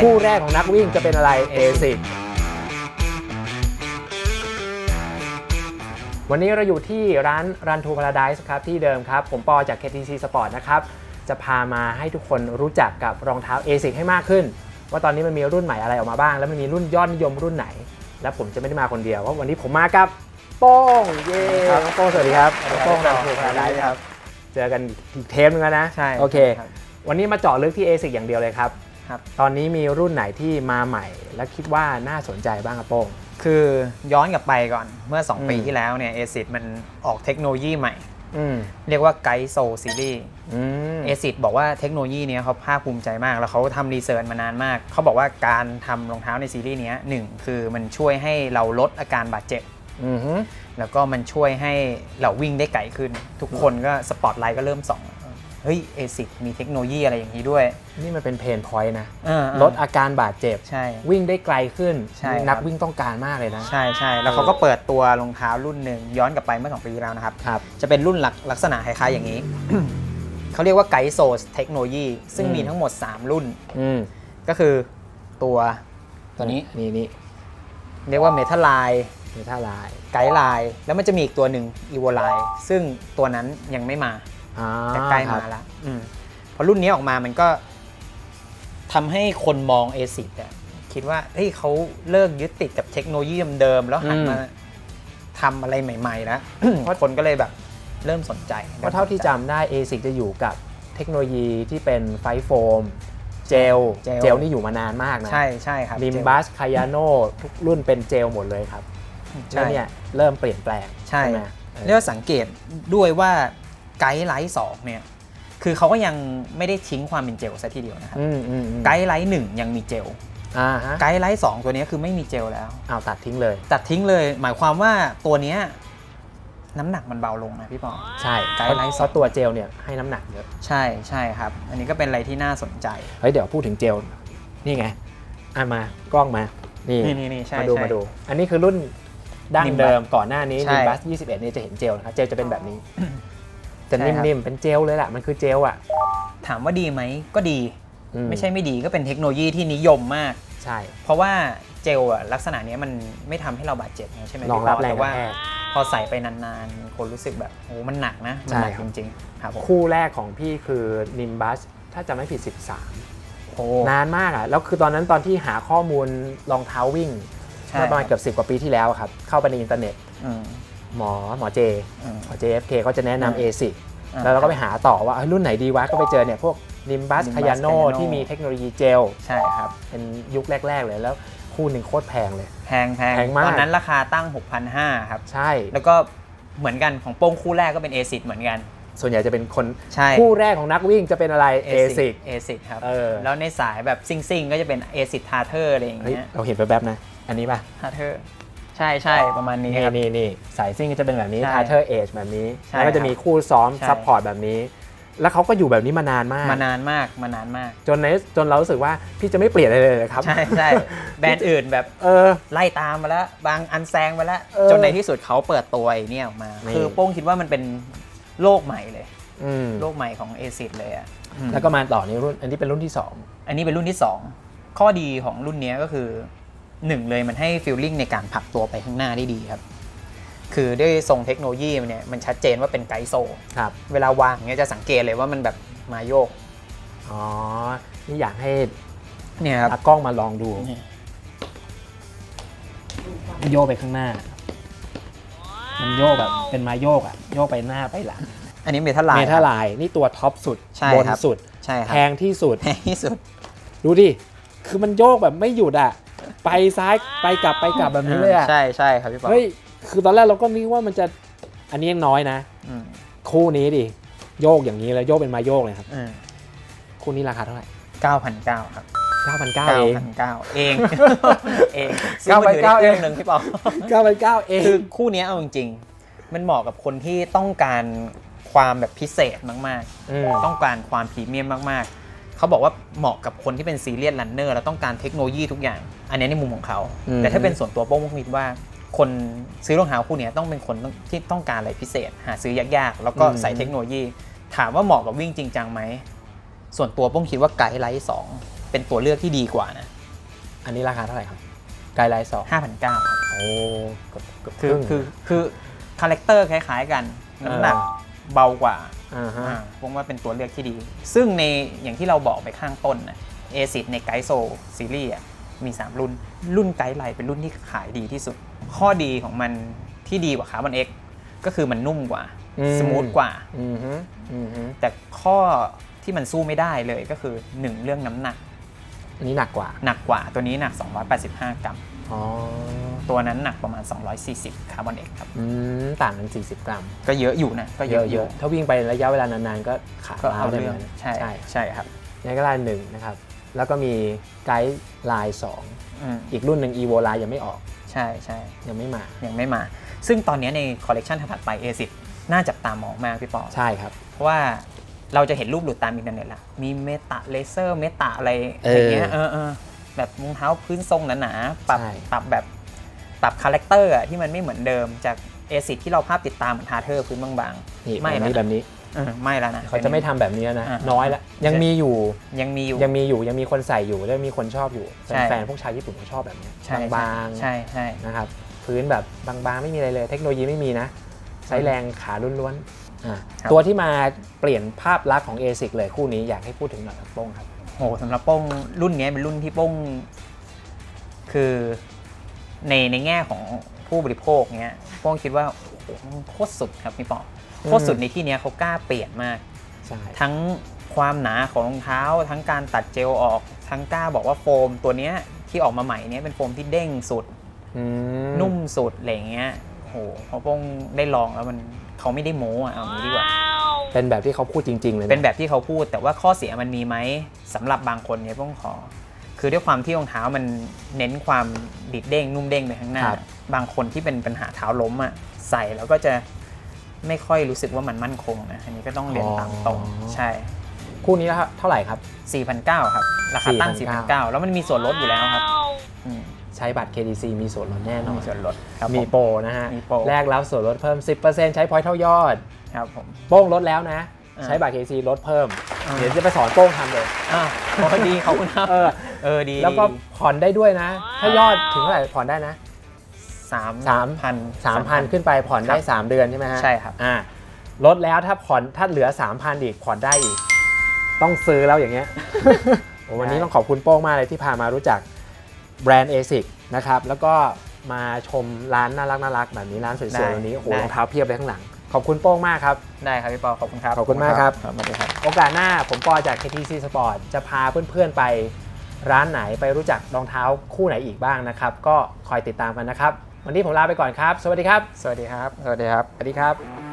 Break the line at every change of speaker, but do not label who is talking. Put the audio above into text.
คู่แรกของนักวิ่งจะเป็นอะไร ASIC วันนี้เราอยู่ที่ร้าน Run to Paradise ครับที่เดิมครับ ผมปอจาก KTC Sport นะครับ จะพามาให้ทุกคนรู้จักกับรองเท้า ASIC ให้มากขึ้น ว่าตอนนี้มันมีรุ่นใหม่อะไรออกมาบ้าง แล้วมันมีรุ่นยอดนิยมรุ่นไหน และผมจะไม่ได้มาคนเดียวเพราะวันนี้ผมมากับโป้งเย้น้องโป้งสวัสดีครับน้องโป้ง Run to Paradise ครับ เจอกันอีกเทปนึงแล้วนะ
ใช่
โอเค
ครับ
วันนี้มาเจาะลึกที่ ASIC อย่างเดียวเลยครับ
ครับ
ตอนนี้มีรุ่นไหนที่มาใหม่ และคิดว่าน่าสนใจบ้างครับโป้ง
คือย้อนกลับไปก่อนเมื่อ
อืม
2ปีที่แล้วเนี่ยเอซิมันออกเทคโนโลยีใหม่
อืม
เรียกว่าไกด์โซซีรีส์
อืม
เอซิบอกว่าเทคโนโลยีเนี้ยเขาภาคภูมิใจมาก แล้วเขาทำรีเสิร์ชมานานมาก เขาบอกว่าการทำรองเท้าในซีรีส์เนี้ยหนึ่งคือมันช่วยให้เราลดอาการบาดเจ็บ
อือฮึ
แล้วก็มันช่วยให้เราวิ่งได้ไกลขึ้น ทุกคนก็สปอตไลท์ก็เริ่มส่อง เฮ้ยเอซิมีเทคโนโลยีอะไรอย่างนี้ด้วย
นี่มันเป็นเพนพอยต์นะ
เออเออ
ลดอาการบาดเจ็บ
ใช่
วิ่งได้ไกลขึ้น
ใช่ครับ
นักวิ่งต้องการมากเลยนะ
ใช่ใช่แล้วเขาก็เปิดตัวรองเท้ารุ่นหนึ่งย้อนกลับไปเมื่อสองปีที่แล้วนะครับ
ครับ
จะเป็นรุ่นลักลักษณะคล้ายๆอย่างนี้ เขาเรียกว่าไกด์โซสเทคโนโลยีซึ่ง
อืม
มีทั้งหมด 3 รุ่น
อืม
ก็คือตัวตัวนี้
นี่นี่
เรียกว่าเมทัลไลน์
เมทัลไลน์
ไกด์ไลน์แล้วมันจะมีอีกตัวหนึ่งอีโวไลน์ซึ่งตัวนั้นยังไม่มา
อ่า
แต่ใกล้
ครั
มา
บ
แล้วอืมพอรุ่นนี้ออกมามันก็ทำให้คนมองเอซิอะคิดว่าเฮ้ยเขาเลิกยึดติดกับเทคโนโลยีเดิมๆแล้วหันมาทำอะไรใหม่ๆแล้วเพราะคนก็เลยแบบเริ่มสนใจ
เพราะเท่าที่จำได้ ASIC จะอยู่กับเทคโนโลยีที่เป็นไฟโฟมเจล
เจล
เจลนี่อยู่มานานมากนะ
ใช่ใช่ครับ
ลิมบัสคายาโนทุกรุ่นเป็นเจลหมดเลยครับ
ใช่
แล้วเนี่ยเริ่มเปลี่ยนแปลง
ใช่
ไหมเออ
เรียกว่าสังเกตด้วยว่า ไกด์ไลท์สองเนี่ยคือเขาก็ยังไม่ได้ทิ้งความเป็นเจลซะทีเดียวนะครับ
อืมอืมอืม
ไกด์ไลท์หนึ่งยังมีเจล
อ่าฮะ
ไกด์ไลท์สองตัวเนี้ยคือไม่มีเจลแล้ว
เอาตัดทิ้งเลย
ตัดทิ้งเลยหมายความว่าตัวเนี้ยน้ำหนักมันเบาลงนะพี่ปอ
ใช่
ไกด์ไลน์
เพราะตัวเจลเนี่ยให้น้ำหนักเยอะ
ใช่ใช่ครับ อันนี้ก็เป็นอะไรที่น่าสนใจ
เฮ้ยเดี๋ยวพูดถึงเจล นี่ไงอะมากล้องมา นี่
นี่นี่นี่ใช่
มาดู
ใช่
มาดู อันนี้คือรุ่นดั้ง
Nimbus
เดิมก่อนหน้านี้
ใช่
Nimbus 21เนี่ยจะเห็นเจลนะครับ เจลจะเป็นแบบนี้ จะ
ใช่ครับ
นิ่มๆเป็นเจลเลยแหละมันคือเจลอะ
ถามว่าดีไหมก็ดี
อื
ไม่ใช่ไม่ดีก็เป็นเทคโนโลยีที่นิยมมาก
ใช่
เพราะว่าเจลอะลักษณะเนี้ยมันไม่ทำให้เราบาดเจ็บไงใช่ไหม
รองรับ
พี่ป
แรง
แต่
กระ
ว่า
แทก
พอใส่ไปนานๆ คนรู้สึกแบบโอ้มันหนักนะ มันหนัก
ใช่ครั
จ
บ
ริงๆครับผม
คู่แรกของพี่คือ Nimbus ถ้าจะไม่ผิด
โอ้
13 นานมากอะ แล้วคือตอนนั้นตอนที่หาข้อมูลรองเท้าวิ่ง
ใช่
เมื่อประมาณเกือบ10กว่าปีที่แล้วอะครับ เข้าไปในอินเทอร์เน็ต
อืม
หมอหมอเจ
อืม
หมอ JFK เขาจะแนะนำ
อืม
ASIC
อ่
แล้วเราก็ไปหาต่อว่าเอ้ยรุ่นไหนดีวะก็ไปเจอเนี่ยพวก Nimbus
Nimbus
Kayano
Kayano
ที่มีเทคโนโลยีเจล
ใช่ครับ
เป็นยุคแรก ๆ เลยแล้วคู่หนึ่งโคตรแพงเลย
แพงแพง
แพงมาก
ตอนนั้นราคาตั้ง 6,500 ครับ
ใช่
แล้วก็เหมือนกันของโป้งคู่แรกก็เป็น a อ i c เหมือนกัน
ส่วนใหญ่จะเป็นคน
ใช่
คู่แรกของนักวิ่งจะเป็นอะไร ASIC
เอซิครับ
เออ
แล้วในสายแบบซิงซิงๆ ก็จะเป็น a อ i c ทาเทอร์อะไรอย่าง
เฮ้ย
เงี้ย
เราเห็นแป๊บๆนะ อันนี้ป่ะ
ทาเทอร์ ใช่ใช่ประมาณนี้
นี่
ครับ
นี่นี่สายซิ่งก็จะเป็นแบบนี้
ใช่
ทาเทอร์เอจแบบนี้
ใช่
แล้วก็จะมีคู่ซ้อม
ใช่
ซัพพอร์ตแบบนี้ แล้วเขาก็อยู่แบบนี้มานานมาก
มานานมากมานานมาก
จนในจนเรารู้สึกว่าพี่จะไม่เปลี่ยนอะไรเลยเหรอครับ
ใช่ใช่ แบรนด์อื่นแบบ
เออ
ไล่ตามมาแล้ว บางอันแซงไปแล้ว
เออ
จนในที่สุดเขาเปิดตัวไอ้เนี่ยออกมา
นี่
คือโป้งคิดว่ามันเป็นโลกใหม่เลย
อืม
โลกใหม่ของ a อ i c เลยอะอืม
แล้วก็มาต่อในรุ่นอันนี้เป็นรุ่นที่
อันนี้เป็นรุ่นที่ 2 ข้อดีของรุ่นเนี้ยก็คือ หนึ่งเลยมันให้ฟีลลิ่งในการผลักตัวไปข้างหน้าได้ดีครับ คือด้วยทรงเทคโนโลยีมันเนี่ยมันชัดเจนว่าเป็นไกด์โซ
2ครับ
เวลาวางเนี้ยจะสังเกตเลยว่ามันแบบมาโยก
อ๋อ นี่อยากให้
เนี่ยครับ
ตากล้องมาลองดู โยกไปข้างหน้า มันโยกแบบเป็นไมาโยกอะโยกไปหน้าไปหลัง
อันนี้เมทัลไลน์
เมทัลไลน์นี่ตัวท็อปสุด
ใช่
บน
ครับ
สุด
ใช่ครั
แพงที่สุด
แพงที่สุด
ดูดิ คือมันโยกแบบไม่หยุดอะ ไปซ้ายไปกลับไปกลับแบบนี้เลยอะ
ใช่ใช่ครับพี่ปอ
เฮ้ยคือตอนแรกเราก็นึกว่ามันจะอันนี้ยังน้อยนะ
อืม
คู่นี้ดิโยกอย่างนี้แล้วโยกเป็นไมาโยกเลยครับ
อืม
คู่นี้ราคาเท่าไหร่
เก้าพันเก้าครับ
9,900เอง
พันเก้าเองเอง
เก้าพันเก้า
ซื้อมือถือได้เครื่องหนึ่งพี่ปอ
9,900เอง
คือคู่เนี้ยเอาจริงๆมันเหมาะกับคนที่ต้องการความแบบพิเศษมาก
อืม
ๆต้องการความพรีเมียมมากๆ เขาบอกว่าเหมาะกับคนที่เป็นซีเรียสรันเนอร์แล้วต้องการเทคโนโลยีทุกอย่าง อันนี้ในมุมของเขา
อืม
แต่ถ้าเป็นส่วนตัวโป้งมุกมิดว่า คนซื้อรองเท้าคู่เนี้ยต้องเป็นคนที่ต้องการอะไรพิเศษ หาซื้อยากๆ แล้วก็ใส่เทคโนโลยี ถามว่าเหมาะกับวิ่งจริงจังไหมส่วนตัวโป้งคิดว่าไกด์ไลท์สองเป็นตัวเลือกที่ดีกว่านะ
อันนี้ราคาเท่าไหร่ครับ ไกด์ไลน์สอง
5,900ครับ
โอ้เกือบเกือบ
คือ
รึ่ง
คือคือคาแรคเตอร์คล้ายๆกันน้ำหนัก
เออ
เบากว่า
อ่าฮะ
อ่าผมว่าเป็นตัวเลือกที่ดี ซึ่งในอย่างที่เราบอกไปข้างต้นนะเอซิในไกด์โซซีรีส์อะมี 3 รุ่น รุ่นไกด์ไลน์เป็นรุ่นที่ขายดีที่สุด ข้อดีของมันที่ดีกว่าคาร์บอนเอ็กก็คือมันนุ่มกว่า
อืม
สมูทกว่า
อือฮึอือฮึ
แต่ข้อที่มันสู้ไม่ได้เลยก็คือ 1 เรื่องน้ำหนัก
อันนี้หนักกว่า
หนักกว่าตัวนี้หนัก 285 กรัม
อ๋อ
ตัวนั้นหนักประมาณ 240 คาร์บอนเอ็กครับ
อืมต่างกัน 40 กรัม
ก็เยอะอยู่นะ ก็
เย
เย
อะ
อะ
เย
อยู่
อะถ้าวิ่งไประยะเวลานานๆ ก็ขา
ก็
ล้า
เอา
ได้เห
เรื่
มื
อ
องนกัน
ใช่
ใช่
ใช่ครับ
ในก็ไลน์หนึ่งนะครับ แล้วก็มีไกด์ไลน์สอง
อืม
อีกรุ่นหนึ่ง evo line ยังไม่ออก
ใช่ใช่
ยังไม่มา
ยังไม่มา ซึ่งตอนนี้ในคอลเลกชันถัดๆไป A10 น่าจับตามองมากพี่ปอ
ใช่ครับ
เพราะว่าเราจะเห็นรูปหลุดตามอินเทอร์เน็ตละ มีเมตาเลเซอร์เมตาอะไร
เอ
อ
ออย่าง
เงี้ยเออเออ แบบรองเท้าพื้นทรงหนาๆปรับ
ใช่
ปรับแบบปรับคาแรคเตอร์อะที่มันไม่เหมือนเดิมจาก A10 ที่เราภาพติดตามเหมือนทาเทอร์พื้นบาง
นี่
ๆ
แบ
ไม่
บ
แล้ว
นี้
นะ
แบบนี้
เออไม่แล้วนะ
เขาจะไม่ทำแบบนี้แล้วนะ
อ่า
น้อยละยังมีอยู่
ยังมีอยู่
ยังมีอยู่ยังมีคนใส่อยู่แล้วมีคนชอบอยู่
ใช่
แฟนๆพวกชาวญี่ปุ่นเขาชอบแบบเนี้ย
ใช่
บางๆ
ใช่ใช่
นะครับพื้นแบบบางๆไม่มีอะไรเลย เทคโนโลยีไม่มีนะใช้แรงขาล้วนๆอะ
ครับ
ตัวที่มาเปลี่ยนภาพลักษณ์ของ ASIC เลยคู่นี้อยากให้พูดถึงหน่อยครับโป้งครับ
โหสำหรับโป้งรุ่นเนี้ยเป็นรุ่นที่โป้งคือในในแง่ของผู้บริโภคเนี้ยโป้งคิดว่าโอ้โหมันโคตรสุดครับพี่ปอโคตรสุดในที่เนี้ยเขากล้าเปลี่ยนมาก
ใช่
ทั้งความหนาของรองเท้า ทั้งการตัดเจลออก ทั้งกล้าบอกว่าโฟมตัวเนี้ยที่ออกมาใหม่เนี้ยเป็นโฟมที่เด้งสุด
อื
นุ่มสุดอะไรอย่างเงี้ยโหพอโป้งได้ลองแล้วมันเขาไม่ได้โม้อะเอางี้ดีกว่า
เป็นแบบที่เขาพูดจริง ๆ เลยะ
เป็นแบบที่เขาพูด แต่ว่าข้อเสียมันมีไหมสำหรับบางคนเนี่ยต้องขอ คือด้วยความที่รองเท้ามันเน้นความดิดเด้งนุ่มเด้งไปข้างหน้าบางคนที่เป็นปัญหาเท้าล้มอะใส่แล้วก็จะไม่ค่อยรู้สึกว่ามันมั่นคงนะอันนี้ก็ต้องเรียนตามตรงใช่
คู่นี้แล้วเท่าไหร่ครับ
4,900 ครับ ราคาตั้ง
4,900
4,900 แล้วมันมีส่วนลดอยู่แล้วครับอืม
ใช้บัตร KDC มีส่วนลดแน่นอน
มีส่วนลดครับ
มี
ผ
โปรนะฮะ
มีโปร
แลกรับส่วนลดเพิ่ม 10%ใช้พอยเท่ายอด
ครับผม
โป้งลดแล้วนะ
อ่า
ใช้บัตร KDC ลดเพิ่ม
อ่า
เดี๋ยวจะไปสอนโป้งทำเลย
อ่าพอดีขอบคุณครับ
เออ
เออดี
แล้วก็ผ่อนได้ด้วยนะ ถ้ายอดถึงเท่าไหร่ผ่อนได้นะ
สาม
สาม
พัน
3,000 ขึ้นไปผ่อนได้
ครับ
3 เดือนใช่ไหมฮะ
ใช่ครับ
อ่าลดแล้วถ้าผ่อนถ้าเหลือ 3,000 อีกผ่อนได้อีก ต้องซื้อแล้วอย่างเงี้ย โอ้วันนี้ต้องขอบคุณโป้งมากเลยที่พามารู้จักแบรนด์ ASIC นะครับ แล้วก็มาชมร้านน่ารักน่ารักแบบนี้ร้านสวย
ได้
ๆวันนี้โอ้โห
ได้
รองเท้าเพียบเลยข้างหลัง ขอบคุณโป้งมากครับ
ได้ครับพี่ปอขอบคุณครับ
ขอบคุณมากครับ
สวัสดีครับ
โอกาสหน้าผมปอจาก KTC Sport จะพาเพื่อนๆไปร้านไหนไปรู้จักรองเท้าคู่ไหนอีกบ้างนะครับ ก็คอยติดตามกันนะครับ วันนี้ผมลาไปก่อนครับ สวัสดีครับ
สวัสดีครับ สวัสดีครับ
สวัสดีครับ